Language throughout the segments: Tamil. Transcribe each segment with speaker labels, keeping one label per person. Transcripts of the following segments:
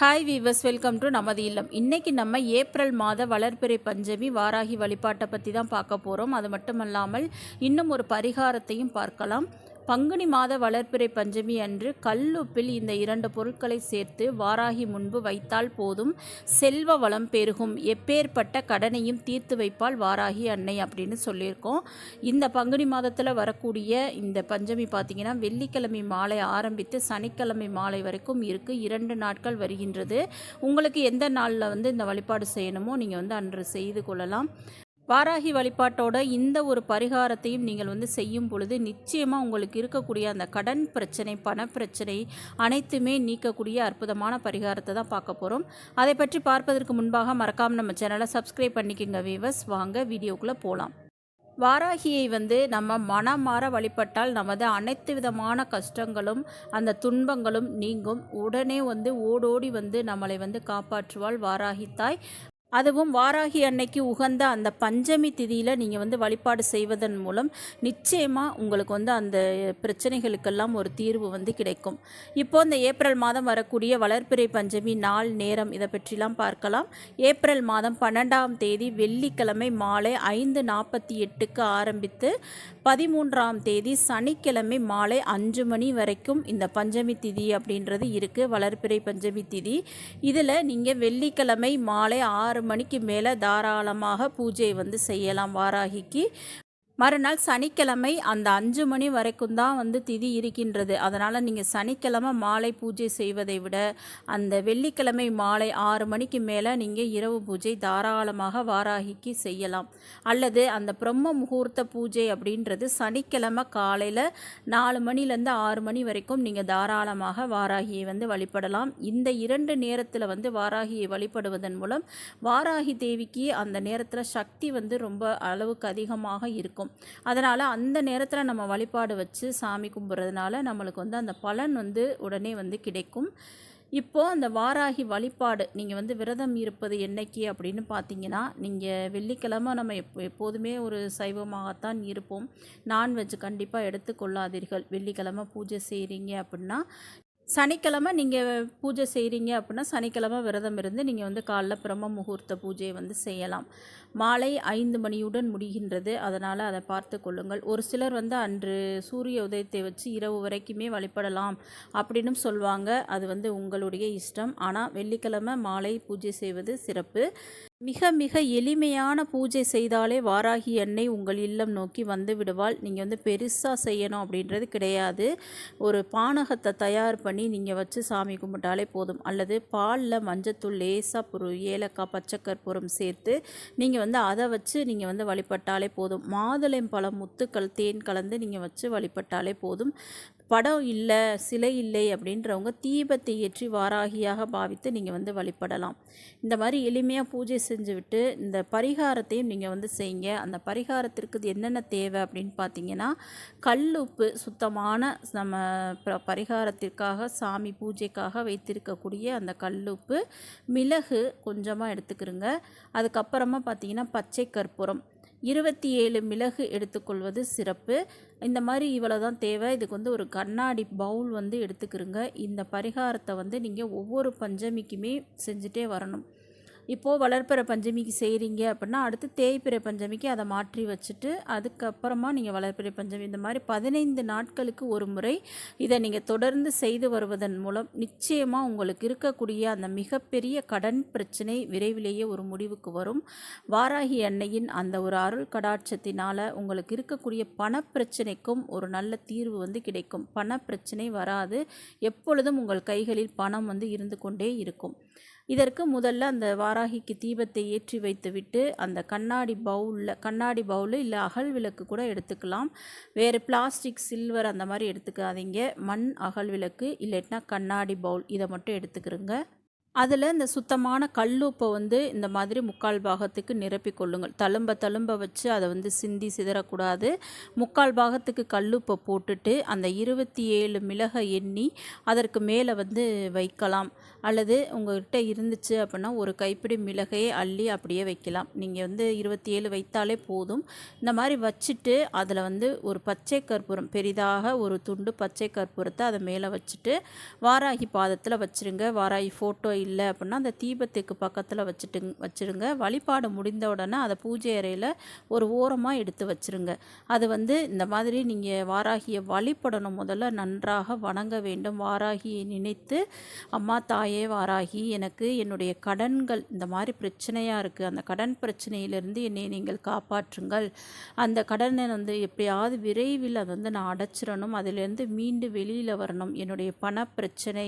Speaker 1: ஹாய் வீவர்ஸ் வெல்கம் டு நமது இல்லம். இன்னைக்கு நம்ம ஏப்ரல் மாத வளர்பிறை பஞ்சமி வாராகி வழிபாட்டை பற்றி தான் பார்க்க போகிறோம் அது மட்டுமல்லாமல் இன்னும் ஒரு பரிகாரத்தையும் பார்க்கலாம். பங்குனி மாத வளர்ப்பிறை பஞ்சமி அன்று கல்லுப்பில் இந்த இரண்டு பொருட்களை சேர்த்து வாராகி முன்பு வைத்தால் போதும். செல்வ வளம் பெருகும். எப்பேற்பட்ட கடனையும் தீர்த்து வைப்பால் வாராகி அன்னை அப்படின்னு சொல்லியிருக்கோம். இந்த பங்குனி மாதத்தில் வரக்கூடிய இந்த பஞ்சமி பார்த்திங்கன்னா வெள்ளிக்கிழமை மாலை ஆரம்பித்து சனிக்கிழமை மாலை வரைக்கும் இருக்குது இரண்டு நாட்கள் வருகின்றது. உங்களுக்கு எந்த நாளில் வந்து இந்த வழிபாடு செய்யணுமோ நீங்கள் வந்து அன்று செய்து கொள்ளலாம். வாராகி வழிபாட்டோட இந்த ஒரு பரிகாரத்தையும் நீங்கள் வந்து செய்யும் பொழுது நிச்சயமாக உங்களுக்கு இருக்கக்கூடிய அந்த கடன் பிரச்சனை பணப்பிரச்சனை அனைத்துமே நீக்கக்கூடிய அற்புதமான பரிகாரத்தை தான் பார்க்க போகிறோம் அதை பற்றி பார்ப்பதற்கு முன்பாக மறக்காமல் நம்ம சேனலை சப்ஸ்கிரைப் பண்ணிக்கோங்க வீவர்ஸ் வாங்க வீடியோக்குள்ளே போகலாம் வாராகியை வந்து நம்ம மனமாற வழிபட்டால் நமது அனைத்து விதமான கஷ்டங்களும் அந்த துன்பங்களும் நீங்கும். உடனே வந்து ஓடோடி வந்து நம்மளை வந்து காப்பாற்றுவாள் வாராகி தாய். அதுவும் வாராகி அன்னைக்கு உகந்த அந்த பஞ்சமி திதியில் நீங்கள் வந்து வழிபாடு செய்வதன் மூலம் நிச்சயமாக உங்களுக்கு வந்து அந்த பிரச்சனைகளுக்கெல்லாம் ஒரு தீர்வு வந்து கிடைக்கும். இப்போ இந்த ஏப்ரல் மாதம் வரக்கூடிய வளர்ப்பிறை பஞ்சமி நாள் நேரம் இதை பற்றிலாம் பார்க்கலாம். ஏப்ரல் மாதம் பன்னெண்டாம் தேதி வெள்ளிக்கிழமை மாலை ஐந்து நாற்பத்தி எட்டுக்கு ஆரம்பித்து பதிமூன்றாம் தேதி சனிக்கிழமை மாலை அஞ்சு மணி வரைக்கும் இந்த பஞ்சமி திதி அப்படின்றது இருக்குது வளர்ப்பிறை பஞ்சமி திதி. இதில் நீங்கள் வெள்ளிக்கிழமை மாலை ஆறு மணிக்கு மேலே தாராளமாக பூஜை வந்து செய்யலாம். வாராகிக்கு மறுநாள் சனிக்கிழமை அந்த அஞ்சு மணி வரைக்கும் தான் வந்து திதி இருக்கின்றது. அதனால் நீங்கள் சனிக்கிழமை மாலை பூஜை செய்வதை விட அந்த வெள்ளிக்கிழமை மாலை ஆறு மணிக்கு மேலே நீங்கள் இரவு பூஜை தாராளமாக வாராகிக்கு செய்யலாம். அல்லது அந்த பிரம்ம முகூர்த்த பூஜை அப்படின்றது சனிக்கிழமை காலையில் நாலு மணிலேருந்து ஆறு மணி வரைக்கும் நீங்கள் தாராளமாக வாராகியை வந்து வழிபடலாம். இந்த இரண்டு நேரத்தில் வந்து வாராகியை வழிபடுவதன் மூலம் வாராகி தேவிக்கு அந்த நேரத்தில் சக்தி வந்து ரொம்ப அளவுக்கு அதிகமாக இருக்கும். அதனால் அந்த நேரத்தில் நம்ம வழிபாடு வச்சு சாமி கும்பிட்றதுனால நம்மளுக்கு வந்து அந்த பலன் வந்து உடனே வந்து கிடைக்கும். இப்போது அந்த வாராகி வழிபாடு நீங்கள் வந்து விரதம் இருப்பது என்னைக்கு அப்படின்னு பார்த்தீங்கன்னா நீங்கள் வெள்ளிக்கிழமை நம்ம எப்போ எப்போதுமே ஒரு சைவமாகத்தான் இருப்போம். நான்வெஜ் கண்டிப்பாக எடுத்துக்கொள்ளாதீர்கள். வெள்ளிக்கிழமை பூஜை செய்கிறீங்க அப்படின்னா சனிக்கிழமை நீங்கள் பூஜை செய்கிறீங்க அப்படின்னா சனிக்கிழமை விரதம் இருந்து நீங்கள் வந்து காலைல பிரம்ம முகூர்த்த பூஜையை வந்து செய்யலாம். மாலை ஐந்து மணியுடன் முடிகின்றது. அதனால் அதை பார்த்து கொள்ளுங்கள். ஒரு சிலர் வந்து அன்று சூரிய உதயத்தை வச்சு இரவு வரைக்குமே வழிபடலாம் அப்படின்னு சொல்லுவாங்க அது வந்து உங்களுடைய இஷ்டம். ஆனால் வெள்ளிக்கிழமை மாலை பூஜை செய்வது சிறப்பு. மிக மிக எளிமையான பூஜை செய்தாலே வாராகி எண்ணெய் உங்கள் இல்லம் நோக்கி வந்து விடுவாள். நீங்கள் வந்து பெருசாக செய்யணும் அப்படின்றது கிடையாது. ஒரு பானகத்தை தயார் பண்ணி நீங்கள் வச்சு சாமி கும்பிட்டாலே போதும். அல்லது பாலில் மஞ்சத்தூள் லேசாக ஒரு ஏலக்காய் பச்சைக்கற்பூரம் சேர்த்து நீங்கள் வந்து அதை வச்சு நீங்கள் வந்து வழிபட்டாலே போதும். மாதுளை பழம் முத்துக்கள் தேன் கலந்து நீங்கள் வச்சு வழிபட்டாலே போதும். படம் இல்லை சிலை இல்லை அப்படின்றவங்க தீபத்தை ஏற்றி வாராகியாக பாவித்து நீங்கள் வந்து வழிபடலாம். இந்த மாதிரி எளிமையாக பூஜை செஞ்சுவிட்டு இந்த பரிகாரத்தையும் நீங்கள் வந்து செய்யுங்க. அந்த பரிகாரத்திற்கு என்னென்ன தேவை அப்படின்னு பார்த்தீங்கன்னா கல் உப்பு சுத்தமான நம்ம பரிகாரத்திற்காக சாமி பூஜைக்காக வைத்திருக்கக்கூடிய அந்த கல் உப்பு மிளகு கொஞ்சமாக எடுத்துக்கிறோங்க அதுக்கப்புறமா பார்த்தீங்கன்னா பச்சை கற்பூரம். இருபத்தி ஏழு மிளகு எடுத்துக்கொள்வது சிறப்பு. இந்த மாதிரி இவ்வளோ தான் தேவை. இதுக்கு வந்து ஒரு கண்ணாடி பவுல் வந்து எடுத்துக்கிறோங்க இந்த பரிகாரத்தை வந்து நீங்கள் ஒவ்வொரு பஞ்சமிக்குமே செஞ்சுட்டே வரணும். இப்போது வளர்ப்பிற பஞ்சமிக்கு செய்கிறீங்க அப்படின்னா அடுத்து தேய்பிறை பஞ்சமிக்கு அதை மாற்றி வச்சுட்டு அதுக்கப்புறமா நீங்கள் வளர்ப்பிறை பஞ்சமி இந்த மாதிரி பதினைந்து நாட்களுக்கு ஒரு முறை இதை நீங்கள் தொடர்ந்து செய்து வருவதன் மூலம் நிச்சயமாக உங்களுக்கு இருக்கக்கூடிய அந்த மிகப்பெரிய கடன் பிரச்சனை விரைவிலேயே ஒரு முடிவுக்கு வரும். வாராகி அன்னையின் அந்த ஒரு அருள் கடாட்சத்தினால் உங்களுக்கு இருக்கக்கூடிய பணப்பிரச்சனைக்கும் ஒரு நல்ல தீர்வு வந்து கிடைக்கும். பணப்பிரச்சனை வராது. எப்பொழுதும் உங்கள் கைகளில் பணம் வந்து இருந்து கொண்டே இருக்கும். இதற்கு முதல்ல அந்த வாராகிக்கு தீபத்தை ஏற்றி வைத்துவிட்டு அந்த கண்ணாடி பவுலில் கண்ணாடி பவுலு இல்லை அகல் விளக்கு கூட எடுத்துக்கலாம். வேறு பிளாஸ்டிக் சில்வர் அந்த மாதிரி எடுத்துக்காதீங்க. மண் அகல் விளக்கு இல்லைன்னா கண்ணாடி பவுல் இதை மட்டும் எடுத்துக்கிறோங்க அதில் இந்த சுத்தமான கல்லுப்பை வந்து இந்த மாதிரி முக்கால் பாகத்துக்கு நிரப்பி கொள்ளுங்கள். தழும்ப தழும்ப வச்சு அதை வந்து சிந்தி சிதறக்கூடாது. முக்கால் பாகத்துக்கு கல்லுப்பை போட்டுட்டு அந்த இருபத்தி ஏழு மிளகை எண்ணி அதற்கு மேலே வந்து வைக்கலாம். அல்லது உங்கள்கிட்ட இருந்துச்சு அப்படின்னா ஒரு கைப்பிடி மிளகையை அள்ளி அப்படியே வைக்கலாம். நீங்கள் வந்து இருபத்தி ஏழு வைத்தாலே போதும். இந்த மாதிரி வச்சுட்டு அதில் வந்து ஒரு பச்சை கற்பூரம் பெரிதாக ஒரு துண்டு பச்சை கற்பூரத்தை அதை மேலே வச்சுட்டு வாராகி பாதத்தில் வச்சுருங்க. வாராகி ஃபோட்டோ இல்லை அப்படின்னா அந்த தீபத்துக்கு பக்கத்தில் வச்சுட்டு வச்சுருங்க. வழிபாடு முடிந்த உடனே அதை பூஜை அறையில் ஒரு ஓரமாக எடுத்து வச்சுருங்க. அது வந்து இந்த மாதிரி நீங்கள் வாராகியை வழிபடணும். முதல்ல நன்றாக வணங்க வேண்டும். வாராகியை நினைத்து அம்மா தாயே வாராகி எனக்கு என்னுடைய கடன்கள் இந்த மாதிரி பிரச்சனையாக இருக்குது அந்த கடன் பிரச்சனையிலிருந்து என்னை நீங்கள் காப்பாற்றுங்கள். அந்த கடனை வந்து எப்படியாவது விரைவில் அதை வந்து நான் அடைச்சிடணும். அதிலிருந்து மீண்டு வெளியில் வரணும். என்னுடைய பண பிரச்சனை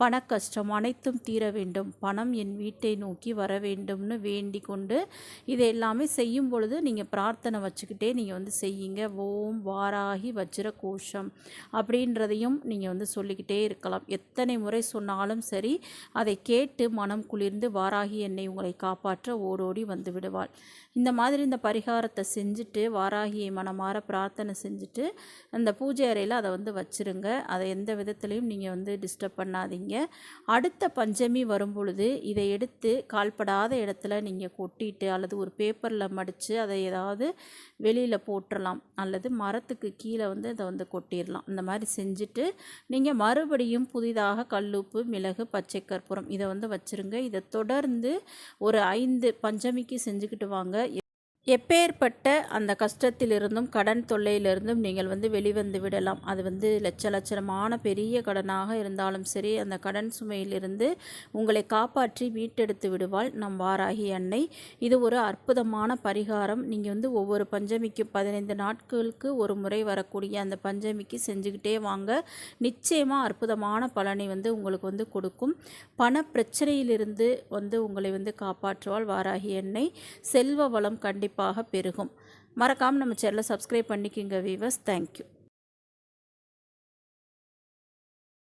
Speaker 1: பண கஷ்டம் அனைத்தும் தீர வேண்டும். பணம் என் வீட்டை நோக்கி வர வேண்டும்னு வேண்டி கொண்டு இதை எல்லாமே செய்யும் பொழுது நீங்கள் பிரார்த்தனை வச்சுக்கிட்டே நீங்கள் வந்து செய்யுங்க. ஓம் வாராகி வஜ்ர கோஷம் அப்படின்றதையும் நீங்கள் வந்து சொல்லிக்கிட்டே இருக்கலாம். எத்தனை முறை சொன்னாலும் சரி அதை கேட்டு மனம் குளிர்ந்து வாராகி என்னை உங்களை காப்பாற்ற ஓடோடி வந்து விடுவாள். இந்த மாதிரி இந்த பரிகாரத்தை செஞ்சுட்டு வாராகியை மனமாற பிரார்த்தனை செஞ்சுட்டு அந்த பூஜை அறையில் அதை வந்து வச்சுருங்க. அதை எந்த விதத்துலையும் நீங்கள் வந்து டிஸ்டர்ப் பண்ணாதீங்க. அடுத்த பஞ்சமி வரும்பொழுது இதை எடுத்து கால்படாத இடத்துல நீங்கள் கொட்டிட்டு அல்லது ஒரு பேப்பரில் மடித்து அதை ஏதாவது வெளியில் போட்டுடலாம் அல்லது மரத்துக்கு கீழே வந்து அதை வந்து கொட்டிடலாம். இந்த மாதிரி செஞ்சுட்டு நீங்கள் மறுபடியும் புதிதாக கல்லுப்பு மிளகு பச்சை கற்பூரம் இதை வந்து வச்சுருங்க. இதை தொடர்ந்து ஒரு ஐந்து பஞ்சமிக்கு செஞ்சுக்கிட்டு வாங்க. எப்பேற்பட்ட அந்த கஷ்டத்திலிருந்தும் கடன் தொல்லையிலிருந்தும் நீங்கள் வந்து வெளிவந்து விடலாம். அது வந்து லட்ச லட்சணமான பெரிய கடனாக இருந்தாலும் சரி அந்த கடன் சுமையிலிருந்து உங்களை காப்பாற்றி மீட்டெடுத்து விடுவாள் நம் வாராகி அன்னை. இது ஒரு அற்புதமான பரிகாரம். நீங்கள் வந்து ஒவ்வொரு பஞ்சமிக்கு பதினைந்து நாட்களுக்கு ஒரு முறை வரக்கூடிய அந்த பஞ்சமிக்கு செஞ்சுக்கிட்டே வாங்க. நிச்சயமாக அற்புதமான பலனை வந்து உங்களுக்கு வந்து கொடுக்கும். பண பிரச்சனையிலிருந்து வந்து உங்களை வந்து காப்பாற்றுவாள் வாராகி அன்னை. செல்வ வளம் கண்டிப்பாக பெருகும். மறக்காமல் நம்ம சேனலை சப்ஸ்கிரைப் பண்ணிக்கோங்க வீவர்ஸ் தேங்க்யூ